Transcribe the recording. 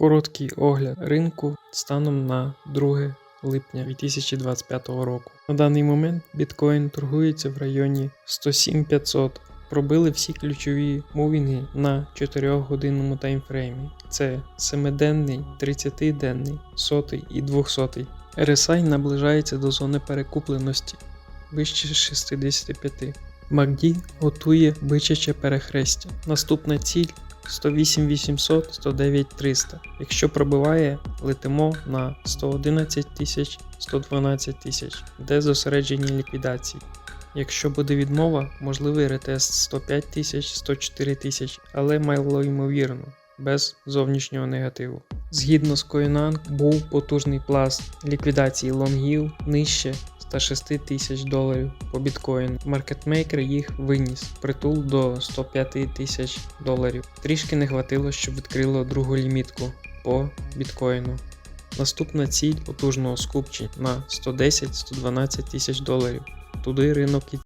Короткий огляд ринку станом на 2 липня 2025 року. На даний момент біткоін торгується в районі 107 500. Пробили всі ключові мувінги на 4-годинному таймфреймі. Це 7-денний, 30-денний, 100 і 200. RSI наближається до зони перекупленості вище 65. MACD готує бичаче перехрестя. Наступна ціль 108 800, 109 300. Якщо пробиває, летимо на 111 тисяч, 112 тисяч, де зосереджені ліквідації. Якщо буде відмова, можливий ретест 105 тисяч, 104 тисяч, але мало ймовірно, без зовнішнього негативу. Згідно з Coinank, був потужний пласт ліквідації лонгів нижче 106 тисяч доларів по біткоїну. Маркетмейкер їх виніс притул до 105 тисяч доларів. Трішки не хватило, щоб відкрило другу лімітку по біткоїну. Наступна ціль потужного скупчення на 110-112 тисяч доларів. Туди ринок і